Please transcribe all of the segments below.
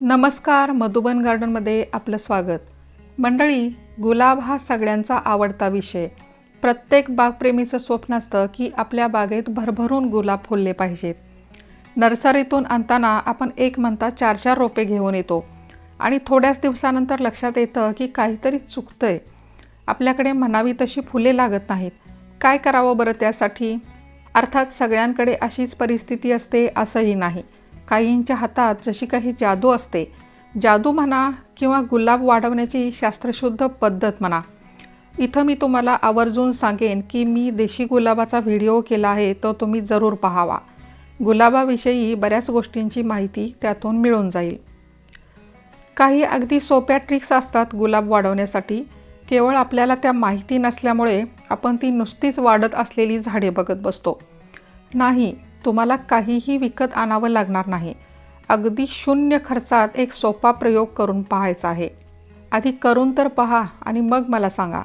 नमस्कार मधुबन गार्डनमध्ये आपलं स्वागत. मंडळी गुलाब हा सगळ्यांचा आवडता विषय. प्रत्येक बागप्रेमीचं स्वप्न असतं की आपल्या बागेत भरभरून गुलाब फुलले पाहिजेत. नर्सरीतून आणताना आपण एक म्हणता चार चार रोपे घेऊन येतो. आणि थोड्याच दिवसानंतर लक्षात येतं की काहीतरी चुकतंय. आपल्याकडे म्हणावी तशी फुले लागत नाहीत. काय करावं बरं त्यासाठी? अर्थात सगळ्यांकडे अशीच परिस्थिती असते असंही नाही. काहींच्या हातात जशी काही जादू असते जादू म्हणा किंवा गुलाब वाढवण्याची शास्त्रशुद्ध पद्धत म्हणा. इथं मी तुम्हाला आवर्जून सांगेन की मी देशी गुलाबाचा व्हिडिओ केला आहे तो तुम्ही जरूर पाहावा. गुलाबाविषयी बऱ्याच गोष्टींची माहिती त्यातून मिळून जाईल. काही अगदी सोप्या ट्रिक्स असतात गुलाब वाढवण्यासाठी. केवळ आपल्याला त्या माहिती नसल्यामुळे आपण ती नुसतीच वाढत असलेली झाडे बघत बसतो. नाही तुम्हाला काहीही विकत आणावं लागणार नाही. अगदी शून्य खर्चात एक सोपा प्रयोग करून पाहायचा आहे. आधी करून तर पहा आणि मग मला सांगा.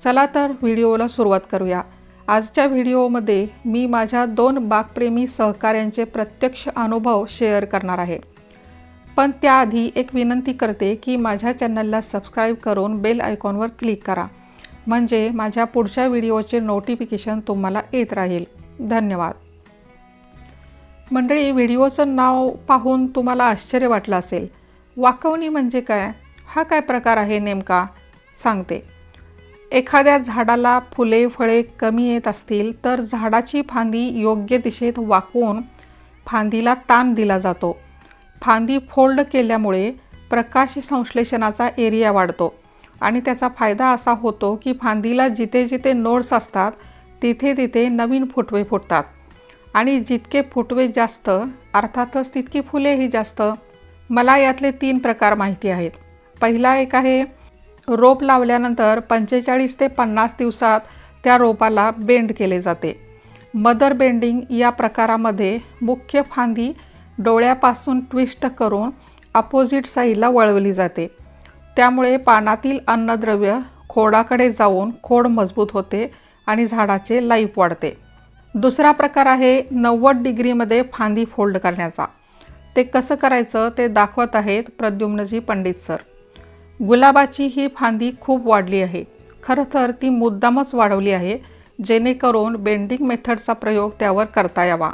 चला तर व्हिडिओला सुरुवात करूया. आजच्या व्हिडिओमध्ये मी माझ्या दोन बागप्रेमी सहकाऱ्यांचे प्रत्यक्ष अनुभव शेअर करणार आहे. पण त्याआधी एक विनंती करते की माझ्या चॅनलला सबस्क्राईब करून बेल आयकॉनवर क्लिक करा. म्हणजे माझ्या पुढच्या व्हिडिओचे नोटिफिकेशन तुम्हाला येत राहील. धन्यवाद. मंडळी व्हिडिओचं नाव पाहून तुम्हाला आश्चर्य वाटलं असेल. वाकवणी म्हणजे काय? हा काय प्रकार आहे नेमका? सांगते. एखाद्या झाडाला फुले फळे कमी येत असतील तर झाडाची फांदी योग्य दिशेत वाकवून फांदीला ताण दिला जातो. फांदी फोल्ड केल्यामुळे प्रकाश संश्लेषणाचा एरिया वाढतो आणि त्याचा फायदा असा होतो की फांदीला जिथे जिथे नोड्स असतात तिथे तिथे नवीन फुटवे फुटतात. आणि जितके फुटवे जास्त अर्थातच तितकी फुलेही जास्त. मला यातले तीन प्रकार माहिती आहेत. पहिला एक आहे रोप लावल्यानंतर पंचेचाळीस ते पन्नास दिवसात त्या रोपाला बेंड केले जाते. मदर बेंडिंग या प्रकारामध्ये मुख्य फांदी डोळ्यापासून ट्विस्ट करून अपोजिट साईडला वळवली जाते. त्यामुळे पानातील अन्नद्रव्य खोडाकडे जाऊन खोड मजबूत होते आणि झाडाचे लाईफ वाढते. दुसरा प्रकार आहे नव्वद डिग्रीमध्ये फांदी फोल्ड करण्याचा. ते कसं करायचं ते दाखवत आहेत प्रद्युम्नजी पंडित सर. गुलाबाची ही फांदी खूप वाढली आहे. खरं तर ती मुद्दामच वाढवली आहे जेणेकरून बेंडिंग मेथडचा प्रयोग त्यावर करता यावा.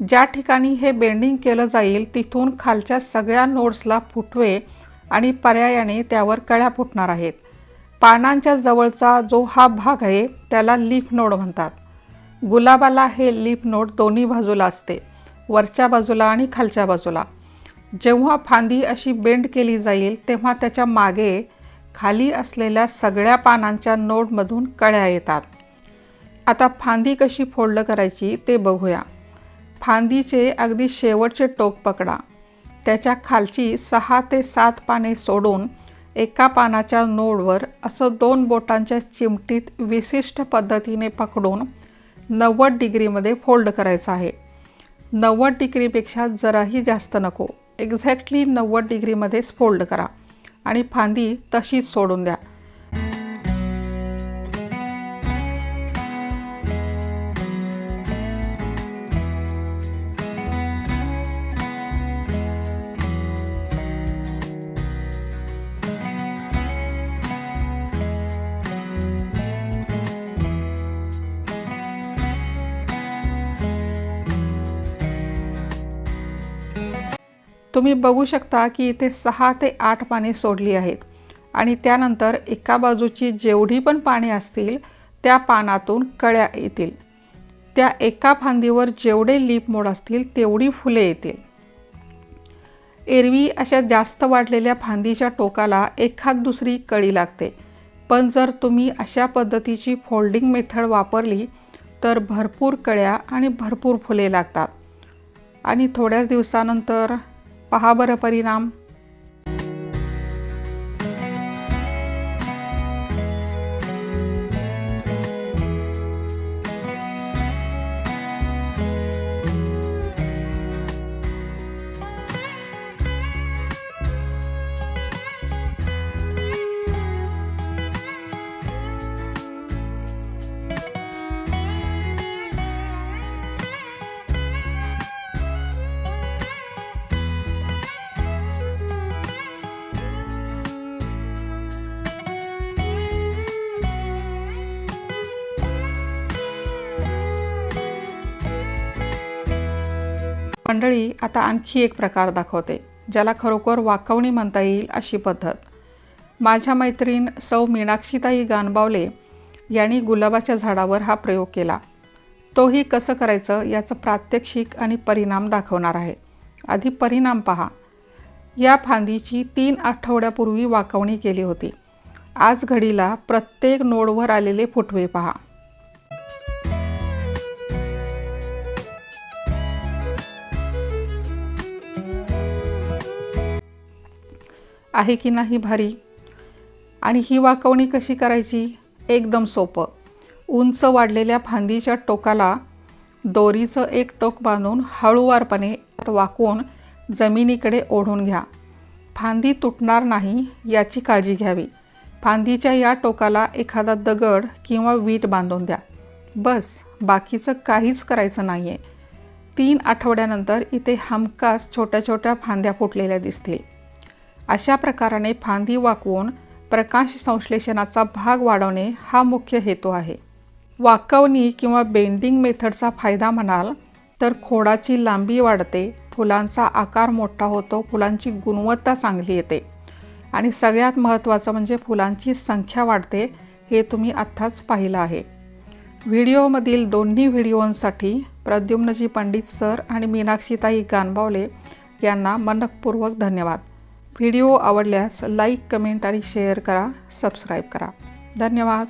ज्या ठिकाणी हे बेंडिंग केलं जाईल तिथून खालच्या सगळ्या नोड्सला फुटवे आणि पर्यायाने त्यावर कळ्या फुटणार आहेत. पानांच्या जवळचा जो हा भाग आहे त्याला लीफ नोड म्हणतात. गुलाबाला हे लीफ नोट दोन्ही बाजूला असते वरच्या बाजूला आणि खालच्या बाजूला. जेव्हा फांदी अशी बेंड केली जाईल तेव्हा त्याच्यामागे खाली असलेल्या सगळ्या पानांच्या नोडमधून कळ्या येतात. आता फांदी कशी फोल्ड करायची ते बघूया. फांदीचे अगदी शेवटचे टोक पकडा. त्याच्या खालची सहा ते सात पाने सोडून एका पानाच्या नोडवर असं दोन बोटांच्या चिमटीत विशिष्ट पद्धतीने पकडून नव्वद डिग्रीमध्ये फोल्ड करायचं आहे. नव्वद डिग्रीपेक्षा जराही जास्त नको. एक्झॅक्टली नव्वद डिग्रीमध्येच फोल्ड करा. आणि फांदी तशीच सोडून द्या. तुम्ही बघू शकता की इथे सहा ते आठ पाने सोडली आहेत. आणि त्यानंतर एका बाजूची जेवढी पण पाने असतील त्या पानातून कळ्या येतील. त्या एका फांदीवर जेवढे लीप मोड असतील तेवढी फुले येतील. एरवी अशा जास्त वाढलेल्या फांदीच्या टोकाला एखाद दुसरी कळी लागते. पण जर तुम्ही अशा पद्धतीची फोल्डिंग मेथड वापरली तर भरपूर कळ्या आणि भरपूर फुले लागतात. आणि थोड्याच दिवसानंतर पहा बरं परिणाम. मंडळी आता आणखी एक प्रकार दाखवते ज्याला खरोखर वाकवणी म्हणता येईल अशी पद्धत. माझ्या मैत्रीण सौ मीनाक्षीताई गानबावले यांनी गुलाबाच्या झाडावर हा प्रयोग केला. तोही कसं करायचं याचं प्रात्यक्षिक आणि परिणाम दाखवणार आहे. आधी परिणाम पहा. या फांदीची तीन आठवड्यापूर्वी वाकवणी केली होती. आज घडीला प्रत्येक नोडवर आलेले फुटवे पहा. आहे की नाही भारी? आणि ही वाकवणी कशी करायची? एकदम सोपं. उंच वाढलेल्या फांदीच्या टोकाला दोरीचं एक टोक बांधून हळूवारपणे वाकवून जमिनीकडे ओढून घ्या. फांदी तुटणार नाही याची काळजी घ्यावी. फांदीच्या या टोकाला एखादा दगड किंवा वीट बांधून द्या. बस बाकीचं काहीच करायचं नाही आहे तीन आठवड्यानंतर इथे हमखास छोट्या छोट्या फांद्या फुटलेल्या दिसतील. अशा प्रकाराने फांदी वाकवून प्रकाश संश्लेषणाचा भाग वाढवणे हा मुख्य हेतू आहे. वाकवणी किंवा बेंडिंग मेथडचा फायदा म्हणाल तर खोडाची लांबी वाढते फुलांचा आकार मोठा होतो फुलांची गुणवत्ता चांगली येते आणि सगळ्यात महत्त्वाचं म्हणजे फुलांची संख्या वाढते हे तुम्ही आत्ताच पाहिलं आहे. व्हिडिओमधील दोन्ही व्हिडिओंसाठी प्रद्युम्नजी पंडित सर आणि मीनाक्षीताई गानबावले यांना मनपूर्वक धन्यवाद. व्हिडिओ आवडल्यास लाईक कमेंट आणि शेअर करा सबस्क्राईब करा. धन्यवाद.